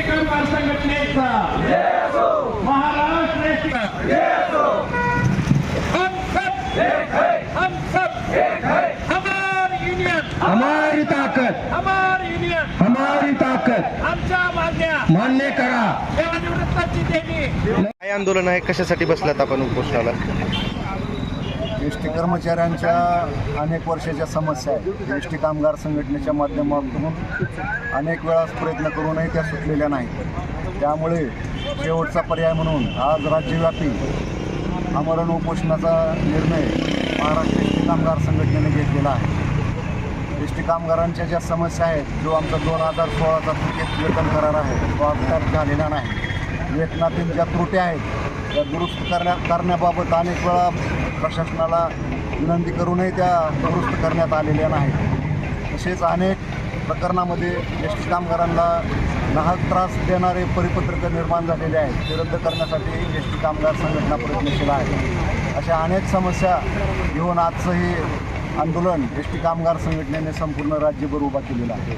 कामगार संघटनेचा महाराष्ट्र एसटी हम सब हम सब हमारी युनियन हमारी ताकद हमारी युनियन हमारी ताकद आमच्या मागण्या मान्य करा. सेवानिवृत्ताची देणी. काय आंदोलन आहे कशासाठी बसलात आपण उपोषणाला? एस टी कर्मचाऱ्यांच्या अनेक वर्षाच्या समस्या आहेत. एस टी कामगार संघटनेच्या माध्यमातून अनेक वेळा प्रयत्न करूनही त्या सुटलेल्या नाहीत. त्यामुळे शेवटचा पर्याय म्हणून आज राज्यव्यापी आमरण उपोषणाचा निर्णय महाराष्ट्र एस टी कामगार संघटनेने घेतलेला आहे. एस टी कामगारांच्या ज्या समस्या आहेत जो आमचा दोन हजार सोळाचा थकीत वेतन करार आहे तो अद्याप झालेला नाही. वेतनातील ज्या त्रुट्या आहेत त्या दुरुस्त करण्या करण्याबाबत अनेक वेळा प्रशासनाला विनंती करूनही त्या दुरुस्त करण्यात आलेल्या नाहीत. तसेच अनेक प्रकरणामध्ये एस टी कामगारांना नाहक त्रास देणारे परिपत्रक निर्माण झालेले आहेत. ते रद्द करण्यासाठी एस टी कामगार संघटना प्रयत्नशील आहे. अशा अनेक समस्या घेऊन आजचं हे आंदोलन एस टी कामगार संघटनेने संपूर्ण राज्यभर उभा केलेलं आहे.